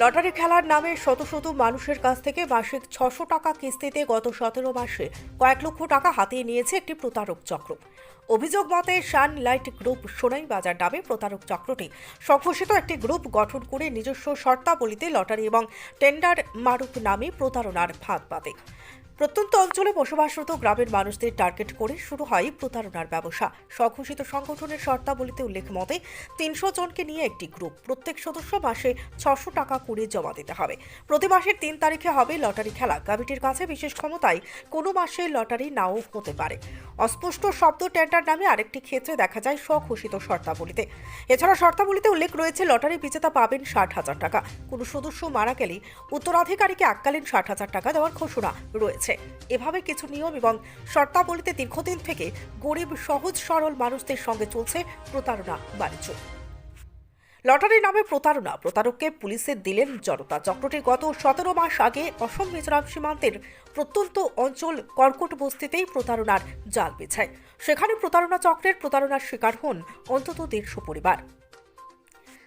Lottery খেলার নামে শত শত মানুষের কাছ থেকে মাসিক ছশো টাকা কিস্তিতে গত সতেরো মাসে কয়েক লক্ষ টাকা হাতিয়ে নিয়েছে একটি প্রতারক চক্র। অভিযোগ মতে সানলাইট গ্রুপ সোনাই বাজার নামে প্রতারক চক্রটি সংঘোষিত একটি গ্রুপ গঠন করে নিজস্ব শর্তাবলীতে লটারি এবং টেন্ডার মারুক নামে প্রতারণার ফাঁদ পাতে। প্রত্যন্ত অঞ্চলে বসবাসরত গ্রামের মানুষদের টার্গেট করে শুরু হয় প্রতারণার ব্যবসা। স্বঘোষিত সংগঠনের শর্তাবলীতে উল্লেখ মতে, তিনশো জনকে নিয়ে একটি গ্রুপ, প্রত্যেক সদস্য মাসে ছশো টাকা করে জমা দিতে হবে। প্রতি মাসের তিন তারিখে হবে লটারি খেলা। কমিটির কাছে বিশেষ ক্ষমতায় কোনো মাসে লটারি নাও হতে পারে। অস্পষ্ট শব্দ টেন্ডার নামে আরেকটি ক্ষেত্রে দেখা যায় স্বঘোষিত শর্তাবলীতে। এছাড়া শর্তাবলীতে উল্লেখ রয়েছে, লটারি বিজেতা পাবেন ষাট হাজার টাকা। কোনো সদস্য মারা গেলে উত্তরাধিকারীকে এককালীন ষাট হাজার টাকা দেওয়ার ঘোষণা রয়েছে। এভাবে কিছু নিয়ম এবং শর্তাবলীতে দীর্ঘদিন থেকে গরিব, সহজ, সরল মানুষদের সঙ্গে চলছে প্রতারণা বাণিজ্য। লটারি নামে প্রতারণা। প্রতারককে পুলিশে দিলেন জনতা। চক্রটি গত সতেরো মাস আগে অসম মিজোরাম সীমান্তের প্রত্যন্ত অঞ্চল কর্কট বস্তিতেই প্রতারণার জাল বিছায়। সেখানে প্রতারণা চক্রের প্রতারণার শিকার হন অন্তত দেড়শো পরিবার।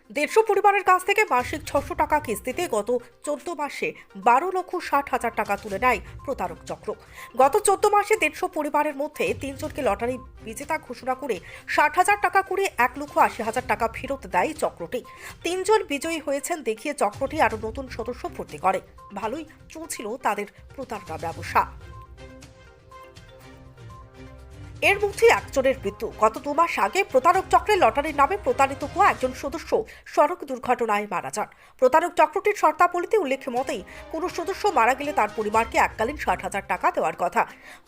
দেড়শো পরিবারের কাছ থেকে মাসিক ছশো টাকা কিস্তিতে গত চোদ্দ মাসে বারো লক্ষ ষাট হাজার টাকা তুলে নেয় প্রতারক চক্র। গত চোদ্দ মাসে দেড়শো পরিবারের মধ্যে তিনজনকে লটারি বিজেতা ঘোষণা করে ষাট হাজার টাকা করে এক লক্ষ আশি হাজার টাকা ফেরত দেয় চক্রটি। তিনজন বিজয়ী হয়েছেন দেখিয়ে চক্রটি আরও নতুন সদস্য ভর্তি করে। ভালোই চলছিল তাদের প্রতারণা ব্যবসা। এর মধ্যে একজনের মৃত্যু। গত দু মাস আগে প্রতারক চক্রের লটারির নামে প্রতারিত হওয়া একজন সদস্য সড়ক দুর্ঘটনায় মারা যান। প্রতারক চক্রটির শর্তাবলীতে উল্লেখ মতেই কোনো সদস্য মারা গেলে তার পরিবারকে এককালীন ষাট হাজার টাকা দেওয়ার কথা।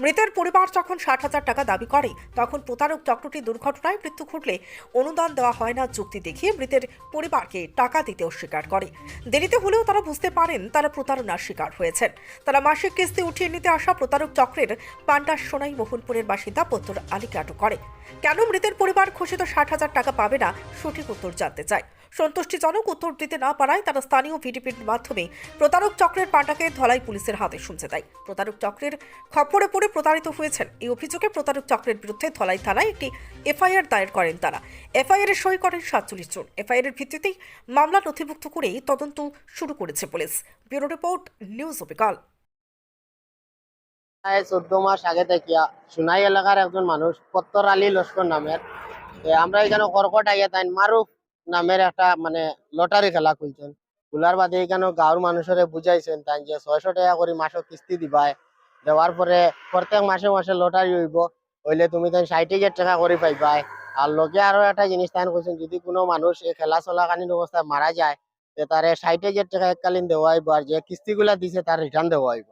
মৃতের পরিবার যখন ষাট হাজার টাকা দাবি করে, তখন প্রতারক চক্রটি দুর্ঘটনায় মৃত্যু ঘটলে অনুদান দেওয়া হয় না যুক্তি দেখিয়ে মৃতের পরিবারকে টাকা দিতে অস্বীকার করে। দেরিতে হলেও তারা বুঝতে পারেন তারা প্রতারণার শিকার হয়েছেন। তারা মাসিক কিস্তি উঠিয়ে নিতে আসা প্রতারক চক্রের পান্ডার সোনাই মোহনপুরের বাসিন্দা পত্তর আলীকে আটক করে। কেন মৃতের পরিবার ঘোষিত ষাট হাজার টাকা পাবে না সঠিক উত্তর জানতে চায়। সন্তুষ্টিজনক উত্তর দিতে না পারায় তারা স্থানীয় ভিডিপির মাধ্যমে প্রতারক চক্রের পাটাকে ধলাই পুলিশের হাতে শুনছে দেয়। প্রতারক চক্রের খপ্পরে পড়ে প্রতারিত হয়েছেন। এই অভিযোগে প্রতারক চক্রের বিরুদ্ধে ধলাই থানায় একটি এফআইআর দায়ের করেন তারা। এফআইআর এর সই করেন সাতচল্লিশ জন। এফআইআর এর ভিত্তিতেই মামলা নথিভুক্ত করেই তদন্ত শুরু করেছে পুলিশ। ব্যুরো রিপোর্ট, নিউজ প্রায় চোদ্দ মাস আগে থেকে সোনাই এলাকার একজন মানুষ পত্তর আলী লস্কর নামের আমরা এখানে কর্কট আইয়া তাই মারুফ নামের একটা মানে লটারি খেলা খুলছেন। খোলার বাদে এখানে গাঁৱৰ মানুষরে বুঝাইছেন তাই যে ছয়শো টাকা করে মাসে কিস্তি দিবাই, দেওয়ার পরে প্রত্যেক মাসে মাসে লটারি হইব, হইলে তুমি তাই ষাট হাজার টাকা করে পাইবাই। আর লোকে আরও একটা জিনিস তাই কৈছেন যদি কোনো মানুষ এই খেলা চলাকালীন অবস্থায় মারা যায় তারে ষাট হাজার টাকা এককালীন দেওয়া হইব আর যে কিস্তিগুলা দিছে তার রিটার্ন দেওয়া হইব।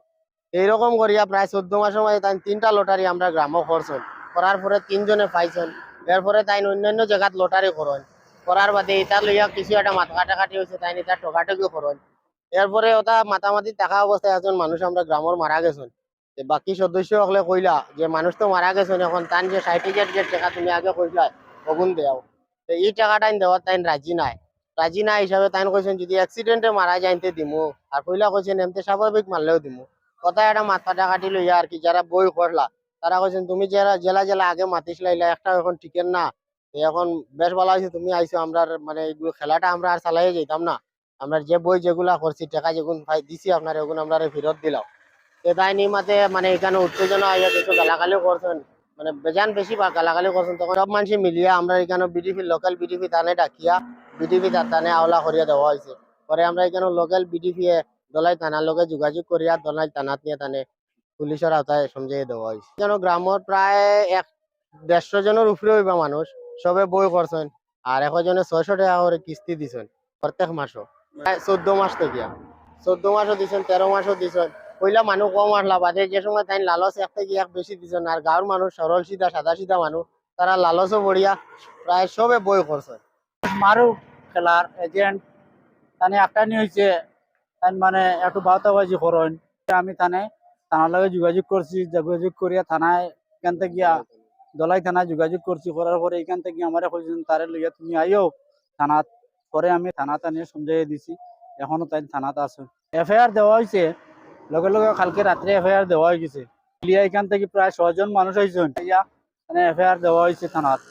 এইরকম করিয়া প্রায় চোদ্দ মাসের মধ্যে তাই তিনটা লটারি আমরা গ্রামও করছেন। করার পরে তিনজনে পাইছেন। এরপরে তাই অন্যান্য জায়গাত লটারি করেন। করার বাদে এটা লইয়া কিছু একটা মাথা কাটাকাটি হয়েছে তাই এটা ঠকাটকি করেন। এরপরে ওটা মাতামাতি টাকা অবস্থায় একজন মানুষ আমরা গ্রামের মারা গেছেন। বাকি সদস্য সকলে কইলা যে মানুষ তো মারা গেছেন, এখন তান যে হাজার যে টাকা তুমি আগে কইলা অগুন দেও। তো এই টাকাটাই দেওয়ার তাই রাজি নাই। রাজি নাই হিসাবে তাই কইছেন, যদি অ্যাক্সিডেন্টে মারা যাইতে দিমু। আর কইলা কইছেন, এমতে স্বাভাবিক মারলেও দিমু। কথা একটা মাথা কাটি লইয়া আর কি, যারা বই করলা তারা কইছেন, তুমি যারা জেলা জেলা আগে মাতিছিলা ইলা একটা এখন টিকেন না। এখন বেশ ভালো হয়েছে তুমি আইছো, আমরা মানে এইগুলো খেলাটা আমরা আর চালাই যেতাম না। আমরা যে বই যেগুলা করছি টাকা যেগুন দিছি আপনার এগুলো আমরা ফেরত দিলাম। তো তাই নিমাতে মানে এখানে উত্তেজনা হয়ে কিছু গালাগালি করছেন। মানে বেজান বেশি বা গালাগালি করছেন, তখন সব মানুষ মিলিয়া আমরা এখানে বিডিপি লোকাল বিডিপি তানে ডাকিয়া বিডিপি তানে আওলা করিয়া দেওয়া হয়েছে পরে আমরা এখানে লোকাল বিডিপি দলাই থানার লগে যোগাযোগ করিয়া দলাই থানাত নিয়ে তানে পুলিশের আওতায় সমঝাই দেওয়া হয়েছে যেন গ্রামত প্রায় এক দেড়শো জনের উপরে হইবা মানুষ সবে বই করছেন আর একজনে ছয়শো টাকা করে কিস্তি দিছেন প্রত্যেক মাসও প্রায় চোদ্দ মাস থেকে চোদ্দ মাসও দিছেন তেরো মাসও দিছেন পয়লা মানুষ কম আসলা, বাদে যে সময় তাই লালচ এক থেকে এক বেশি দিছেন আর গাঁৱৰ মানুষ সরল সিধা সাদা সিধা মানুষ তারা লালচও বড়িয়া প্রায় সবে বই করছেন মারু খেলার এজেন্ট তানে একটা হয়েছে মানে একটু বাউতাবাজি করেন। আমি থানে থানার লগে যোগাযোগ করছি, যোগাযোগ করিয়া থানায় এখান থেকে গিয়া দলাই থানায় যোগাযোগ করছি, করার পরে এখান থেকে আমার কইছেন, তারে লইয়া তুমি আইও। থানাত পরে আমি থানাত আনিয়ে সমঝাই দিছি। এখনও তাই থানাত আছে। এফআইআর দেওয়া হয়েছে লগে লগে কালকে রাত্রে এফআইআর দেওয়া হয়ে গেছে। এখান থেকে প্রায় ছজন মানুষ হয়েছেন ইয়া মানে এফআইআর দেওয়া হয়েছে থানাত।